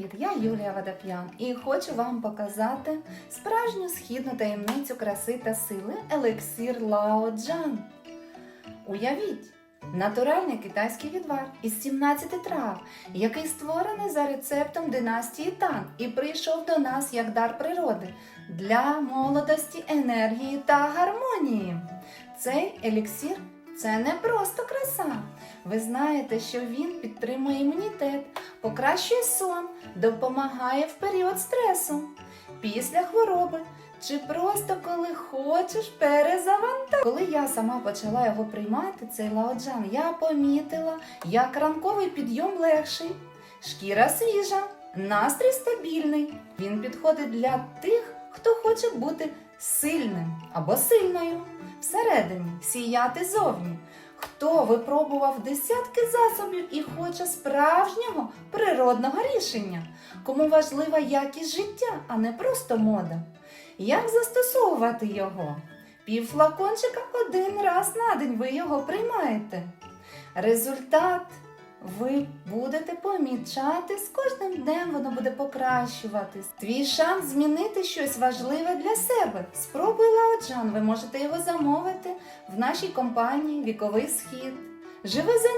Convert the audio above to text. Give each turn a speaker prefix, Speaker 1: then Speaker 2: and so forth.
Speaker 1: Привіт! Я Юлія Водоп'ян і хочу вам показати справжню східну таємницю краси та сили елексір Лао Джан. Уявіть, натуральний китайський відвар із 17 трав, який створений за рецептом династії Тан і прийшов до нас як дар природи для молодості, енергії та гармонії. Цей еліксір це не просто краса. Ви знаєте, що він підтримує імунітет, покращує сон, допомагає в період стресу, після хвороби чи просто коли хочеш перезавантажити. Коли я сама почала його приймати, цей лаоджан, я помітила, як ранковий підйом легший, шкіра свіжа, настрій стабільний. Він підходить для тих, хто хоче бути сильним або сильною всередині, сіяти зовні. Хто випробував десятки засобів і хоче справжнього природного рішення, кому важлива якість життя, а не просто мода. Як застосовувати його? Пів флакончика один раз на день ви його приймаєте. Результат ви будете помічати з кожним днем воно буде покращуватись. Твій шанс змінити щось важливе для себе. Спробуй лаоджан, ви можете його замовити в нашій компанії Віковий Схід. Живи за